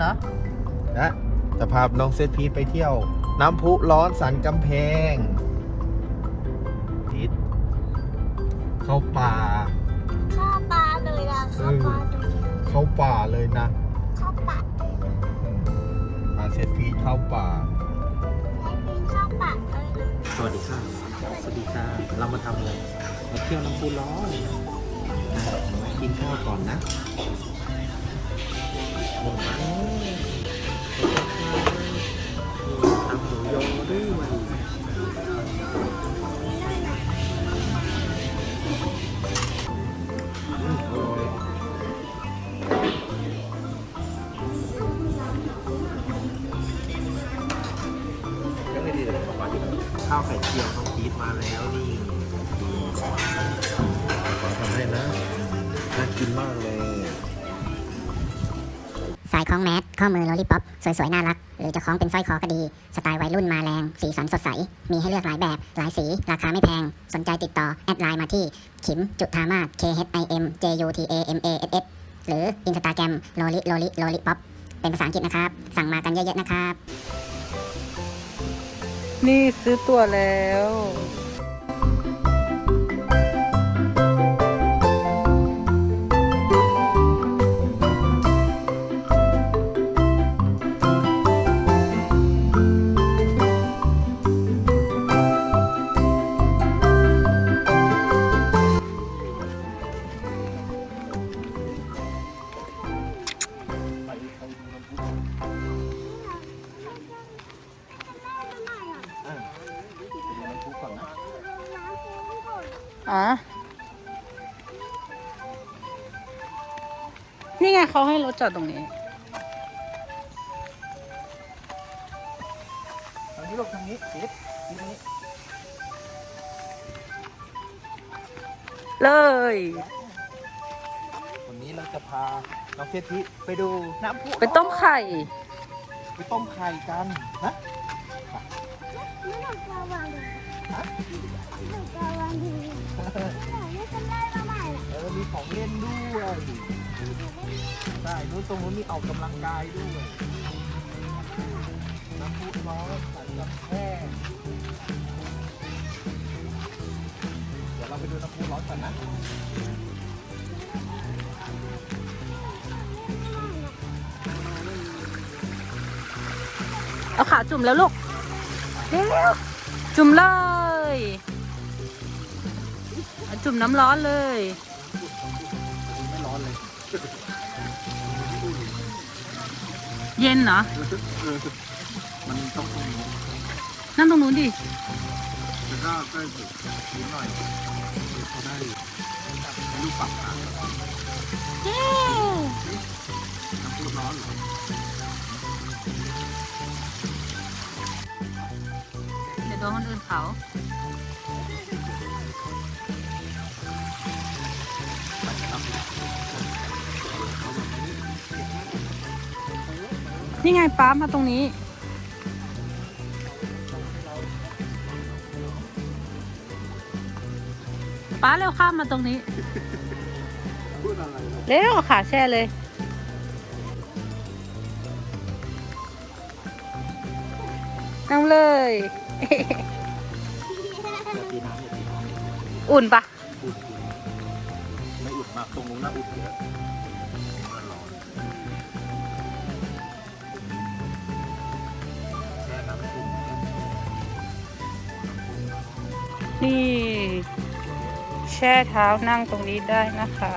เหรอนะจะพาน้องเซฟีไปเที่ยว น้ำพุร้อนสันกำแพงพิษเข้าป่า เข้าปลาเลยล่ะเข้าปลาเลยเข้าป่าเลยนะ เข้าปลาเลยนะอืมพาเซฟีเข้าป่าให้ปีนเข้าปลาเลยนะสวัสดีค่ะสวัสดีค่ะเรามาทำอะไรมาเที่ยวน้ำพุร้อนอะกินข้าวก่อนนะ ข้าวไข่เจียวน้องพีทมาแล้วนี่ขอทำให้นะน่ากินมากเลย คล้องแมสข้อมือโลลิป o อปสวยๆ น่ารัก หรือจะคล้องเป็นสร้อยคอก็ดี สไตล์วัยรุ่นมาแรง สีสันสดใส มีให้เลือกหลายแบบ หลายสี ราคาไม่แพง สนใจติดต่อ แอดไลน์มาที่ ขิมจุธามาศ K H I M J U T A M A S S หรืออินสตาแกรมโลลิโลลิโลลิป๊อปเป็นภาษาอังกฤษนะครับ สั่งมากันเยอะๆนะครับ นี่ซื้อตัวแล้ว ถจอดตรงนี้ทางนี้ลูกทางนี้พีทพีททางนี้เลย วันนี้เราจะพาน้องเฟพีไปดูน้ำพุไปต้มไข่ ไปต้มไข่กันนะไม่ต้องกลัววางเลยไม่ต้องกลัววางดีไม่เป็นไรมาใหม่ละเออมีของเล่นด้วยใช่นู้นตรงนู้นมีออกกำลังกายด้วยน้ำพุร้อนสันกำแพงเดี๋ยวเราไปดูน้ำพุร้อนกันนะเอาขาจุ่มแล้วลูกเร็วจุ่มเลยเอาจุ่มน้ำร้อนเลย ไม่ร้อนเลย เย็นเหรอ มันต้องตรงนี้นั่งตรงนู้นดิแล้วก็ใกล้สุดนิดหน่อยเขาได้ลูกปักขาน้ำพุร้อนเหรอเดี๋ยวโดนคนอื่นเขา นี่ไงป้ามาตรงนี้ ป้าเร็วข้ามมาตรงนี้พูดอะไรนะเร็วขาแช่เลยนั่งเลยอย่าตีน้ำอย่าตีน้ำอุ่นปะอุ่นจริงไม่อุ่นมากตรงนู้นน่าอุ่นเยอะ นี่ แช่เท้านั่งตรงนี้ได้นะคะ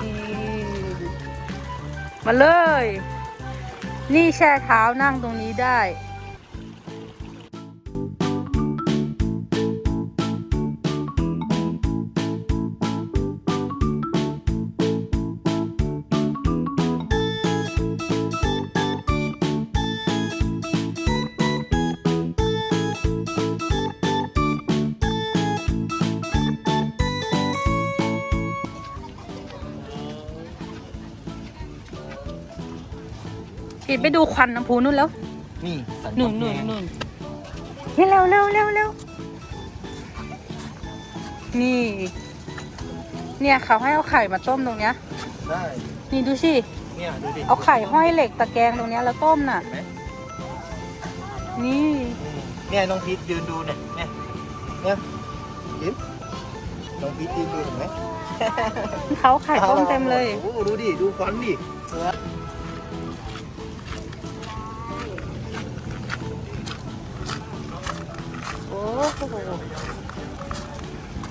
นี่มาเลย นี่แช่เท้านั่งตรงนี้ได้ ดไปดูควันน้ำพุนู่นแล้วนี่สันหนุนกำหนุแพนงหนุนเฮ้ยเร็วเร็วเร็วเร็วนี่ เนี่ยเขาให้เอาไข่มาต้มตรงเนี้ยได้นี่ดูสิเนี่ยดูดิเอาไข่ห้อยเหล็กตะแกรงตรงเนี้ยแล้วต้มน่ะเห็นไหมนี่อืมเนี่ยน้องพีทยืนดูเนี่ยเนี่ยเนี่ยยิ้มน้องพีทยืนดูเห็นไหมเขาไข่ต้มเต็มเลยโอ้โหดูดิดูฟอนต์ดิ โอ้โห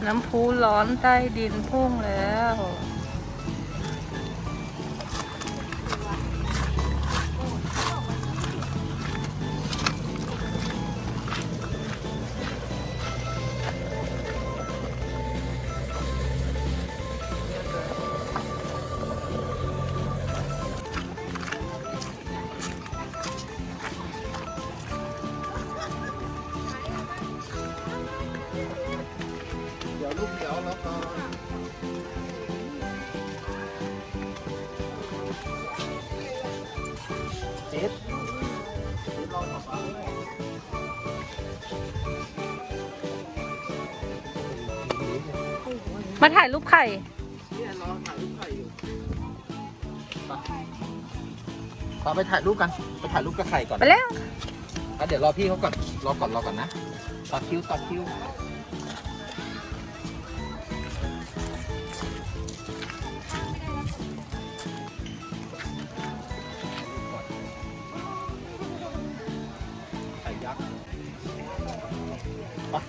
น้ำพุร้อนใต้ดินพุ่งแล้ว ดเจ็ดลองมาเลยมาถ่ายรูปไข่เนี่ยรอถ่ายรูปไข่อยู่ไปไปไปถ่ายรูปกัน ไปถ่ายรูปกับไข่ก่อนไปแล้วอะเดี๋ยวรอพี่เขาก่อน รอก่อนรอก่อนนะ ต่อคิวต่อคิว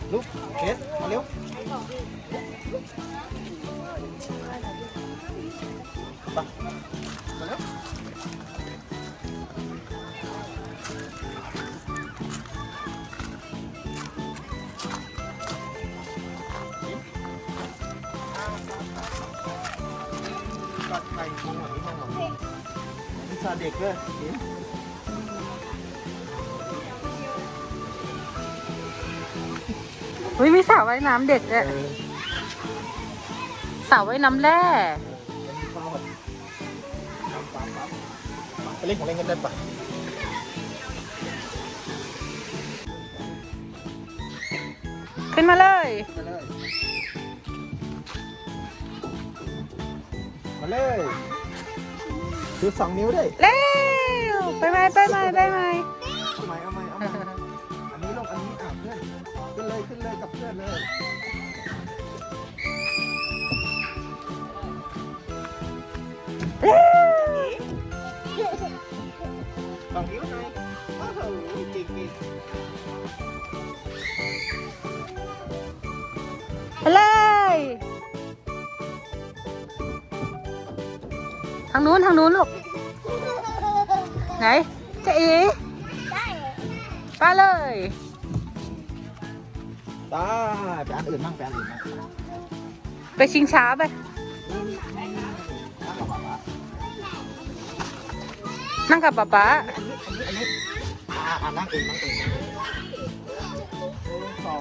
ไปลุกเกสมาเร็วไปมาเอยที่ห้องเราวิชาเด็กด้วยยิ้มเฮ้ยมีสระว่ายน้ำเด็กด้วยเออสระว่ายน้ำแร่ไปเล่นของเล่นกันได้ปะขึ้นมาเลยมาเลย มาเลยคือสองนิ้วด้วย เร็ว ไปไหมไปไหมไปไหมเอาใหม่ เลยกับเพื่อนเลยเร็วสองนิ้วหน่อยโอ้โหเก่งเก่งไปเลย ทางนู้นทางนู้นลูก ไหนเจ๊อีไปเลย ตาไปอันอื่นบ้างไปอันอื่นบ้างไปชิงช้าไปนั่งกับป๊าป๊าอันนี้อันนี้อันนี้อ่าอ่านั่งเองนั่งเองนั่งเองหนึ่งสอง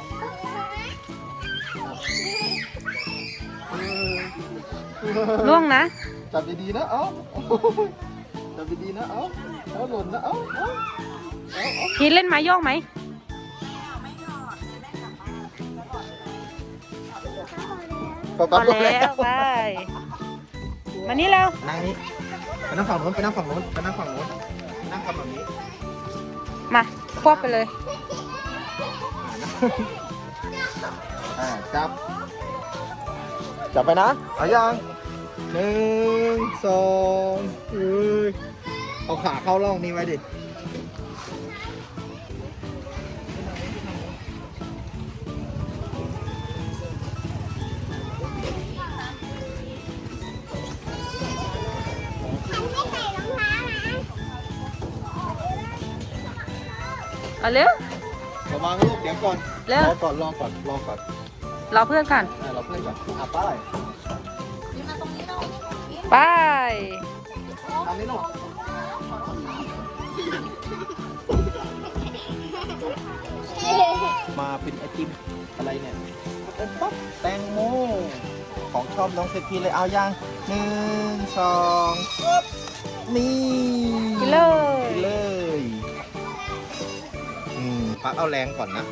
เออล่วงนะ จับดีๆนะ เอ้าจับดีๆนะ เอ้าเอาหล่นนะ เอ้าเอ้าเอ้าเอ้าพีทเล่นไม้โยกไหม พป๊าอบอกแล้วไปมานี่แล้วนั่งนี่ไปนั่งฝั่งโน้นไปนั่งฝั่งโน้นไปนั่งฝั่งโน้นนั่งทำแบบนี้มาควบไปเลยอ่าจับจับไปนะเอายังหนึ่งสองเอ้ยเอาขาเข้าร่องนี้ไว้ดิ เอาเร็ว ระวังลูกเดี๋ยวก่อนเร็ว รอก่อนรอก่อนรอก่อนรอเพื่อนกันอ่าเราเพื่อนก่อนอะไป้ายไปทำนี่ลูกมาเป็นไอติมอะไรเนี่ยเป็นป๊อปแตงโมของชอบน้องเซพีเลยเอายังหนึ่งสองปึ๊บ นี่กินเลยกินเลยอืมพักเอาแรงก่อนนะ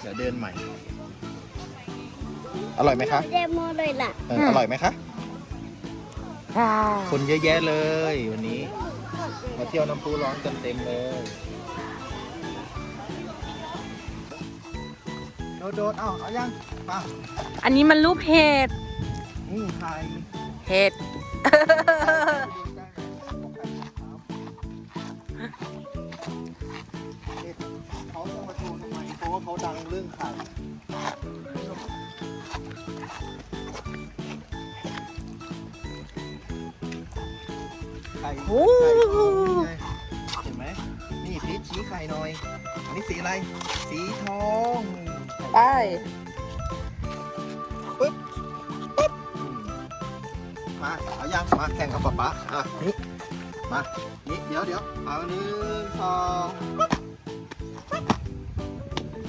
เดี๋ยวเดินใหม่ อร่อยไหมคะเดโมเลยล่ะเอออร่อยไหมคะ คนเยอะแยะเลยวันนี้ มาเที่ยวน้ำพุร้อนกันเต็มเลยโดดโดดเอาเอายังไป่ะอันนี้มันรูปเห็ดนี่ไข่เห็ด เขาดังเรื่องไข่ไข่โอ้ ไข่ทองนี่ไงเห็นไหมนี่พีชชี้ไข่หน่อย อันนี้สีอะไร สีทองไปอืมมาเอายังมาแข่งกับป๊าป๊าอะนี่มานี่เดี๋ยวเดี๋ยวเอาหนึ่งสอง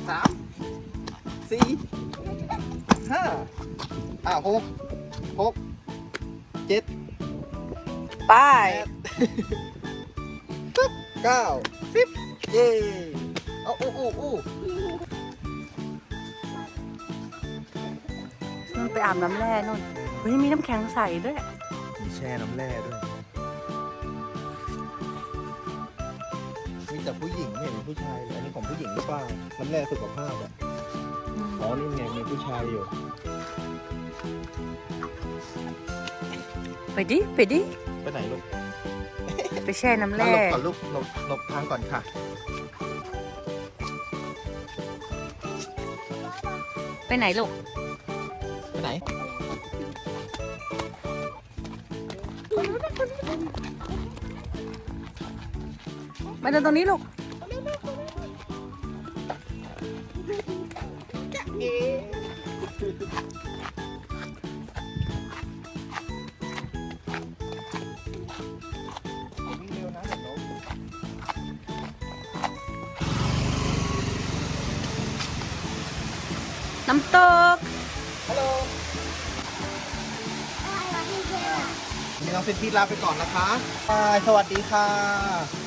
สามสี่ห้าอะหกหกเจ็ดไปแปดเก้าสิบเย้เอาอู้อู้อู้นู่นไปอาบน้ำแร่นู่นเฮ้ยมีน้ำแข็งใสด้วย มีแช่น้ำแร่ด้วย แต่ผู้หญิงไม่เห็นมีผู้ชายเลยอันนี้ของผู้หญิงหรือเปล่าน้ำแร่สุขภาพอะอ๋อนี่ไงมีผู้ชายอยู่ ไปดิไปดิไปไหนลูกไปแช่น้ำหลแร่บก่อนลูกหลบหลบทางก่อนค่ะ ไปไหนลูกไปไหน มาเดินตรงนี้ลูกวิ่งเร็วนะเดี๋ยวล้มน้ำตก ฮัลโหลอะไรวะที่เจ๊อะนี่น้องเซนที่ลาไปก่อนนะคะบายสวัสดีค่ะ